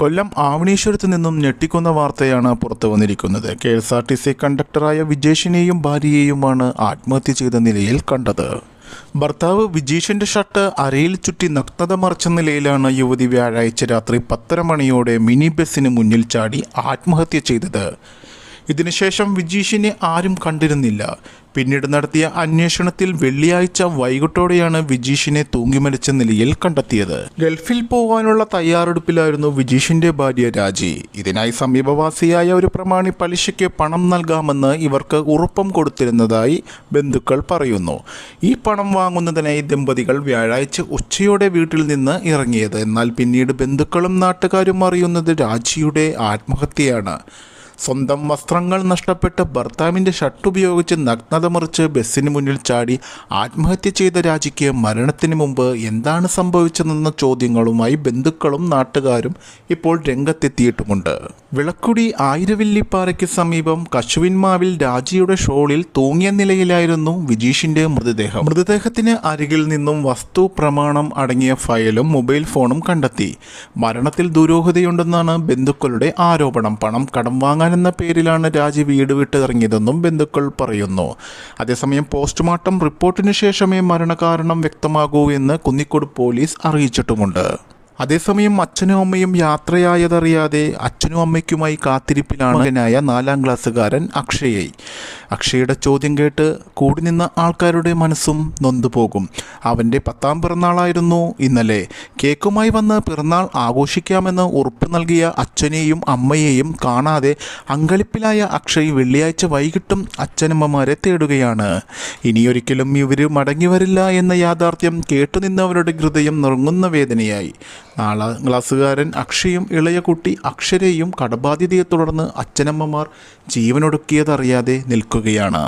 കൊല്ലം ആവണീശ്വരത്ത് നിന്നും ഞെട്ടിക്കുന്ന വാർത്തയാണ് പുറത്തു വന്നിരിക്കുന്നത്. K S R T C കണ്ടക്ടറായ വിജേഷിനെയും ഭാര്യയെയുമാണ് ആത്മഹത്യ ചെയ്ത നിലയിൽ കണ്ടത്. ഭർത്താവ് വിജീഷിന്റെ ഷർട്ട് അരയിൽ ചുറ്റി നഗ്നത മറച്ച നിലയിലാണ് യുവതി വ്യാഴാഴ്ച രാത്രി പത്തര മണിയോടെ മിനി ബസ്സിന് മുന്നിൽ ചാടി ആത്മഹത്യ ചെയ്തത്. ഇതിനുശേഷം വിജീഷിനെ ആരും കണ്ടിരുന്നില്ല. പിന്നീട് നടത്തിയ അന്വേഷണത്തിൽ വെള്ളിയാഴ്ച വൈകിട്ടോടെയാണ് വിജീഷിനെ തൂങ്ങിമരിച്ച നിലയിൽ കണ്ടെത്തിയത്. ഗൾഫിൽ പോകാനുള്ള തയ്യാറെടുപ്പിലായിരുന്നു വിജീഷിന്റെ ഭാര്യ രാജി. ഇതിനായി സമീപവാസിയായ ഒരു പ്രമാണി പലിശയ്ക്ക് പണം നൽകാമെന്ന് ഇവർക്ക് ഉറപ്പം കൊടുത്തിരുന്നതായി ബന്ധുക്കൾ പറയുന്നു. ഈ പണം വാങ്ങുന്നതിനായി ദമ്പതികൾ വ്യാഴാഴ്ച ഉച്ചയോടെ വീട്ടിൽ നിന്ന് ഇറങ്ങിയത്. എന്നാൽ പിന്നീട് ബന്ധുക്കളും നാട്ടുകാരും അറിയുന്നത് രാജിയുടെ ആത്മഹത്യയാണ്. സ്വന്തം വസ്ത്രങ്ങൾ നഷ്ടപ്പെട്ട് ഭർത്താവിന്റെ ഷർട്ട് ഉപയോഗിച്ച് നഗ്നത മറിച്ച് ബസ്സിന് മുന്നിൽ ചാടി ആത്മഹത്യ ചെയ്ത രാജിക്ക് മരണത്തിന് മുമ്പ് എന്താണ് സംഭവിച്ചതെന്ന ചോദ്യങ്ങളുമായി ബന്ധുക്കളും നാട്ടുകാരും ഇപ്പോൾ രംഗത്തെത്തിയിട്ടുമുണ്ട്. വിളക്കുടി ആയിരവില്ലിപ്പാറയ്ക്ക് സമീപം കശുവിൻമാവിൽ രാജിയുടെ ഷോളിൽ തൂങ്ങിയ നിലയിലായിരുന്നു വിജീഷിന്റെ മൃതദേഹം. മൃതദേഹത്തിന് അരികിൽ നിന്നും വസ്തു പ്രമാണം അടങ്ങിയ ഫയലും മൊബൈൽ ഫോണും കണ്ടെത്തി. മരണത്തിൽ ദുരൂഹതയുണ്ടെന്നാണ് ബന്ധുക്കളുടെ ആരോപണം. പണം കടം വാങ്ങാനെന്ന പേരിലാണ് രാജി വീട് വിട്ടിറങ്ങിയതെന്നും ബന്ധുക്കൾ പറയുന്നു. അതേസമയം പോസ്റ്റ്മോർട്ടം റിപ്പോർട്ടിന് ശേഷമേ മരണകാരണം വ്യക്തമാകൂ എന്ന് കുന്നിക്കോട് പോലീസ് അറിയിച്ചിട്ടുമുണ്ട്. അതേസമയം അച്ഛനും അമ്മയും യാത്രയായതറിയാതെ അച്ഛനും അമ്മയ്ക്കുമായി കാത്തിരിപ്പിലാണ് മകനായ നാലാം ക്ലാസ്സുകാരൻ അക്ഷയായി അക്ഷയുടെ ചോദ്യം കേട്ട് കൂടി നിന്ന ആൾക്കാരുടെ മനസ്സും നൊന്തുപോകും അവന്റെ പത്താം പിറന്നാളായിരുന്നു ഇന്നലെ. കേക്കുമായി വന്ന് പിറന്നാൾ ആഘോഷിക്കാമെന്ന് ഉറപ്പ് നൽകിയ അച്ഛനെയും അമ്മയെയും കാണാതെ അങ്കളിപ്പിലായ അക്ഷയ് വെള്ളിയാഴ്ച വൈകിട്ടും അച്ഛനമ്മമാരെ തേടുകയാണ്. ഇനിയൊരിക്കലും ഇവർ മടങ്ങി വരില്ല എന്ന യാഥാർത്ഥ്യം കേട്ടുനിന്നവരുടെ ഹൃദയം നുറങ്ങുന്ന വേദനയായി. നാലാം ക്ലാസ്സുകാരൻ അക്ഷയും ഇളയ കുട്ടി അക്ഷരയും കടബാധ്യതയെ തുടർന്ന് അച്ഛനമ്മമാർ ജീവനൊടുക്കിയതറിയാതെ നിൽക്കുകയാണ്.